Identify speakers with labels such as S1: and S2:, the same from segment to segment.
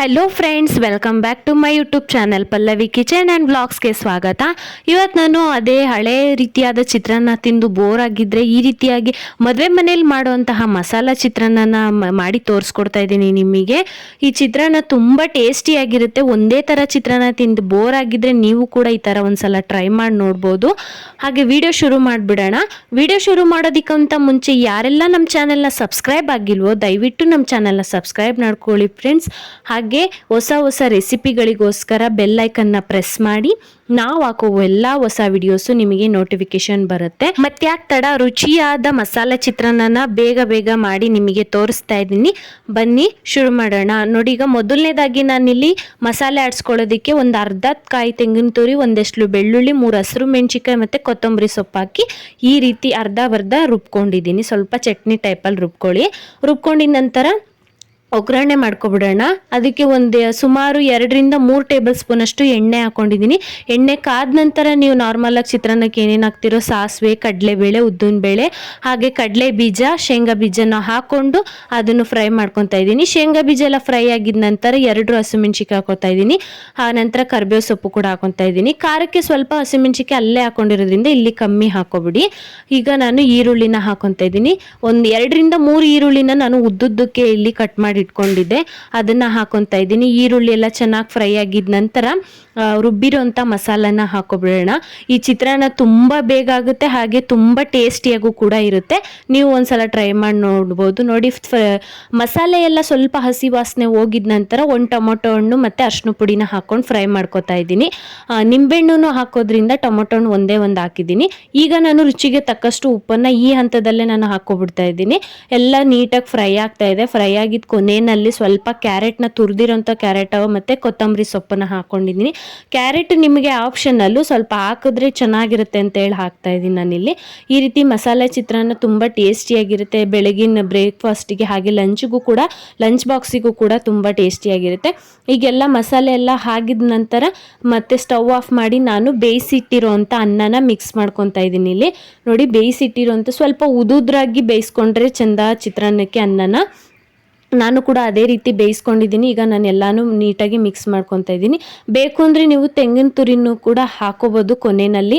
S1: Hello friends welcome back to my YouTube channel Pallavi kitchen and ಬ್ಲಾಗ್ಸ್ಗೆ ಸ್ವಾಗತ. ಇವತ್ತು ನಾನು ಅದೇ ಹಳೆ ರೀತಿಯಾದ ಚಿತ್ರಾನ್ನ ತಿಂದು ಬೋರ್ ಆಗಿದ್ದರೆ ಈ ರೀತಿಯಾಗಿ ಮದುವೆ ಮನೇಲಿ ಮಾಡುವಂತಹ ಮಸಾಲ ಚಿತ್ರಾನ್ನ ಮಾಡಿ ತೋರಿಸ್ಕೊಡ್ತಾ ಇದ್ದೀನಿ ನಿಮಗೆ. ಈ ಚಿತ್ರಾನ್ನ ತುಂಬ ಟೇಸ್ಟಿಯಾಗಿರುತ್ತೆ ಒಂದೇ ಥರ ಚಿತ್ರಾನ್ನ ತಿಂದು ಬೋರ್ ಆಗಿದ್ದರೆ ನೀವು ಕೂಡ ಈ ಥರ ಒಂದ್ಸಲ ಟ್ರೈ ಮಾಡಿ ನೋಡ್ಬೋದು. ಹಾಗೆ ವಿಡಿಯೋ ಶುರು ಮಾಡಿಬಿಡೋಣ. ವಿಡಿಯೋ ಶುರು ಮಾಡೋದಕ್ಕಿಂತ ಮುಂಚೆ ಯಾರೆಲ್ಲ ನಮ್ಮ ಚಾನಲ್ನ ಸಬ್ಸ್ಕ್ರೈಬ್ ಆಗಿಲ್ವೋ ದಯವಿಟ್ಟು ನಮ್ಮ ಚಾನಲ್ನ ಸಬ್ಸ್ಕ್ರೈಬ್ ಮಾಡ್ಕೊಳ್ಳಿ ಫ್ರೆಂಡ್ಸ್ ಹಾಗೆ ಹೊಸ ಹೊಸ ರೆಸಿಪಿಗಳಿಗೋಸ್ಕರ ಬೆಲ್ಲೈಕನ್ನ ಪ್ರೆಸ್ ಮಾಡಿ. ನಾವು ಹಾಕೋ ಎಲ್ಲ ಹೊಸ ವಿಡಿಯೋಸು ನಿಮಗೆ ನೋಟಿಫಿಕೇಶನ್ ಬರುತ್ತೆ. ಮತ್ತೆ ಯಾಕೆ ತಡ? ರುಚಿಯಾದ ಮಸಾಲೆ ಚಿತ್ರಾನ್ನ ಬೇಗ ಬೇಗ ಮಾಡಿ ನಿಮಗೆ ತೋರಿಸ್ತಾ ಇದ್ದೀನಿ. ಬನ್ನಿ ಶುರು ಮಾಡೋಣ. ನೋಡಿ, ಈಗ ಮೊದಲನೇದಾಗಿ ನಾನಿಲ್ಲಿ ಮಸಾಲೆ ಆಡಿಸ್ಕೊಳ್ಳೋದಕ್ಕೆ ಒಂದು ಅರ್ಧ ಕಾಯಿ ತೆಂಗಿನ ತುರಿ ಒಂದೆಷ್ಟು ಬೆಳ್ಳುಳ್ಳಿ, ಮೂರು ಹಸಿರು ಮೆಣಸಿಕಾಯಿ ಮತ್ತು ಕೊತ್ತಂಬರಿ ಸೊಪ್ಪು ಹಾಕಿ ಈ ರೀತಿ ಅರ್ಧ ಬರ್ಧ ರುಬ್ಕೊಂಡಿದ್ದೀನಿ. ಸ್ವಲ್ಪ ಚಟ್ನಿ ಟೈಪಲ್ಲಿ ರುಬ್ಕೊಳ್ಳಿ. ರುಬ್ಕೊಂಡಿದ ನಂತರ ಒಗ್ಗರಣೆ ಮಾಡ್ಕೊಬಿಡೋಣ. ಅದಕ್ಕೆ ಒಂದು ಸುಮಾರು ಎರಡರಿಂದ ಮೂರು ಟೇಬಲ್ ಸ್ಪೂನ್ ಅಷ್ಟು ಎಣ್ಣೆ ಹಾಕೊಂಡಿದ್ದೀನಿ. ಎಣ್ಣೆ ಕಾದ ನಂತರ ನೀವು ನಾರ್ಮಲಾಗಿ ಚಿತ್ರಾನ್ನಕ್ಕೆ ಏನೇನು ಹಾಕ್ತಿರೋ ಸಾಸಿವೆ, ಕಡಲೆಬೇಳೆ, ಉದ್ದಿನಬೇಳೆ, ಹಾಗೆ ಕಡಲೆ ಬೀಜ, ಶೇಂಗಾ ಬೀಜನ ಹಾಕ್ಕೊಂಡು ಅದನ್ನು ಫ್ರೈ ಮಾಡ್ಕೊತಾ ಇದ್ದೀನಿ. ಶೇಂಗಾ ಬೀಜ ಎಲ್ಲ ಫ್ರೈ ಆಗಿದ ನಂತರ ಎರಡು ಹಸಿಮೆಣ್ಸಿಕಾಯಿ ಹಾಕೋತಾ ಇದ್ದೀನಿ. ಆ ನಂತರ ಕರಿಬೇವು ಸೊಪ್ಪು ಕೂಡ ಹಾಕೊತಾ ಇದ್ದೀನಿ. ಖಾರಕ್ಕೆ ಸ್ವಲ್ಪ ಹಸಿಮೆಣ್ಸಿಕಾಯಿ ಅಲ್ಲೇ ಹಾಕೊಂಡಿರೋದ್ರಿಂದ ಇಲ್ಲಿ ಕಮ್ಮಿ ಹಾಕೋಬಿಡಿ. ಈಗ ನಾನು ಈರುಳ್ಳಿನ ಹಾಕೊತಾ ಇದ್ದೀನಿ. ಒಂದು ಎರಡರಿಂದ ಮೂರು ಈರುಳ್ಳಿನ ನಾನು ಉದ್ದುದ್ದಕ್ಕೆ ಇಲ್ಲಿ ಕಟ್ ಮಾಡಿ ಇಟ್ಕೊಂಡಿದ್ದೆ. ಅದನ್ನ ಹಾಕೊತಾ ಇದ್ದೀನಿ. ಈರುಳ್ಳಿ ಎಲ್ಲ ಚೆನ್ನಾಗಿ ಫ್ರೈ ಆಗಿದ ನಂತರ ರುಬ್ಬಿರೋ ರುಬ್ಬಿರೋಂಥ ಮಸಾಲನ ಹಾಕೊಬಿಡೋಣ. ಈ ಚಿತ್ರಾನ್ನ ತುಂಬ ಬೇಗ ಆಗುತ್ತೆ, ಹಾಗೆ ತುಂಬ ಟೇಸ್ಟಿಯಾಗೂ ಕೂಡ ಇರುತ್ತೆ. ನೀವು ಒಂದ್ಸಲ ಟ್ರೈ ಮಾಡಿ ನೋಡ್ಬೋದು. ನೋಡಿ ಮಸಾಲೆ ಎಲ್ಲ ಸ್ವಲ್ಪ ಹಸಿ ವಾಸನೆ ಹೋಗಿದ ನಂತರ ಒಂದು ಟೊಮೊಟೊ ಹಣ್ಣು ಮತ್ತು ಅರ್ಶಿನ ಪುಡಿನ ಹಾಕ್ಕೊಂಡು ಫ್ರೈ ಮಾಡ್ಕೋತಾ ಇದ್ದೀನಿ. ನಿಂಬೆಹಣ್ಣು ಹಾಕೋದ್ರಿಂದ ಟೊಮೊಟೊ ಹಣ್ಣು ಒಂದೇ ಒಂದು ಹಾಕಿದ್ದೀನಿ. ಈಗ ನಾನು ರುಚಿಗೆ ತಕ್ಕಷ್ಟು ಉಪ್ಪನ್ನು ಈ ಹಂತದಲ್ಲೇ ನಾನು ಹಾಕೋಬಿಡ್ತಾ ಇದ್ದೀನಿ. ಎಲ್ಲ ನೀಟಾಗಿ ಫ್ರೈ ಆಗ್ತಾ ಇದೆ. ಫ್ರೈ ಆಗಿದ್ದ ಕೊನೆಯಲ್ಲಿ ಸ್ವಲ್ಪ ಕ್ಯಾರೆಟ್ನ ತುರಿದಿರೋಂಥ ಕ್ಯಾರೆಟ್ ಮತ್ತು ಕೊತ್ತಂಬರಿ ಸೊಪ್ಪನ್ನು ಹಾಕೊಂಡಿದ್ದೀನಿ. ಕ್ಯಾರೆಟ್ ನಿಮಗೆ ಆಪ್ಷನಲ್ಲೂ ಸ್ವಲ್ಪ ಹಾಕಿದ್ರೆ ಚೆನ್ನಾಗಿರುತ್ತೆ ಅಂತ ಹೇಳಿ ಹಾಕ್ತಾ ಇದ್ದೀನಿ ನಾನಿಲ್ಲಿ. ಈ ರೀತಿ ಮಸಾಲೆ ಚಿತ್ರಾನ್ನ ತುಂಬ ಟೇಸ್ಟಿಯಾಗಿರುತ್ತೆ. ಬೆಳಗಿನ ಬ್ರೇಕ್ಫಾಸ್ಟಿಗೆ ಹಾಗೆ ಲಂಚ್ಗೂ ಕೂಡ, ಲಂಚ್ ಬಾಕ್ಸಿಗೂ ಕೂಡ ತುಂಬ ಟೇಸ್ಟಿಯಾಗಿರುತ್ತೆ. ಈಗೆಲ್ಲ ಮಸಾಲೆ ಎಲ್ಲ ಹಾಕಿದ ನಂತರ ಮತ್ತೆ ಸ್ಟವ್ ಆಫ್ ಮಾಡಿ ನಾನು ಬೇಯಿಸಿಟ್ಟಿರೋಂಥ ಅನ್ನನ ಮಿಕ್ಸ್ ಮಾಡ್ಕೊತಾ ಇದ್ದೀನಿ ಇಲ್ಲಿ. ನೋಡಿ, ಬೇಯಿಸಿಟ್ಟಿರೋಂಥ ಸ್ವಲ್ಪ ಉದುದ್ರಾಗಿ ಬೇಯಿಸ್ಕೊಂಡ್ರೆ ಚಂದ ಚಿತ್ರಾನ್ನಕ್ಕೆ ಅನ್ನನ. ನಾನು ಕೂಡ ಅದೇ ರೀತಿ ಬೇಯಿಸ್ಕೊಂಡಿದ್ದೀನಿ. ಈಗ ನಾನು ಎಲ್ಲಾನು ನೀಟಾಗಿ ಮಿಕ್ಸ್ ಮಾಡ್ಕೊತಾ ಇದ್ದೀನಿ. ಬೇಕು ಅಂದರೆ ನೀವು ತೆಂಗಿನ ತುರಿನೂ ಕೂಡ ಹಾಕೋಬೋದು ಕೊನೆಯಲ್ಲಿ.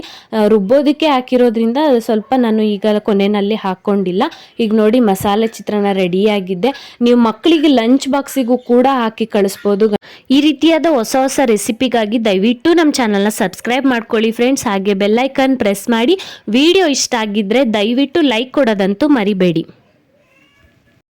S1: ರುಬ್ಬೋದಕ್ಕೆ ಹಾಕಿರೋದ್ರಿಂದ ಸ್ವಲ್ಪ ನಾನು ಈಗ ಕೊನೆಯಲ್ಲಿ ಹಾಕ್ಕೊಂಡಿಲ್ಲ ಈಗ ನೋಡಿ ಮಸಾಲೆ ಚಿತ್ರಾನ್ನ ರೆಡಿಯಾಗಿದ್ದೆ ನೀವು ಮಕ್ಕಳಿಗೆ ಲಂಚ್ ಬಾಕ್ಸಿಗೂ ಕೂಡ ಹಾಕಿ ಕಳಿಸ್ಬೋದು. ಈ ರೀತಿಯಾದ ಹೊಸ ಹೊಸ ರೆಸಿಪಿಗಾಗಿ ದಯವಿಟ್ಟು ನಮ್ಮ ಚಾನಲ್ನ ಸಬ್ಸ್ಕ್ರೈಬ್ ಮಾಡ್ಕೊಳ್ಳಿ ಫ್ರೆಂಡ್ಸ್ ಹಾಗೆ ಬೆಲ್ಲೈಕನ್ ಪ್ರೆಸ್ ಮಾಡಿ. ವಿಡಿಯೋ ಇಷ್ಟ ಆಗಿದ್ದರೆ ದಯವಿಟ್ಟು ಲೈಕ್ ಕೊಡೋದಂತೂ ಮರಿಬೇಡಿ.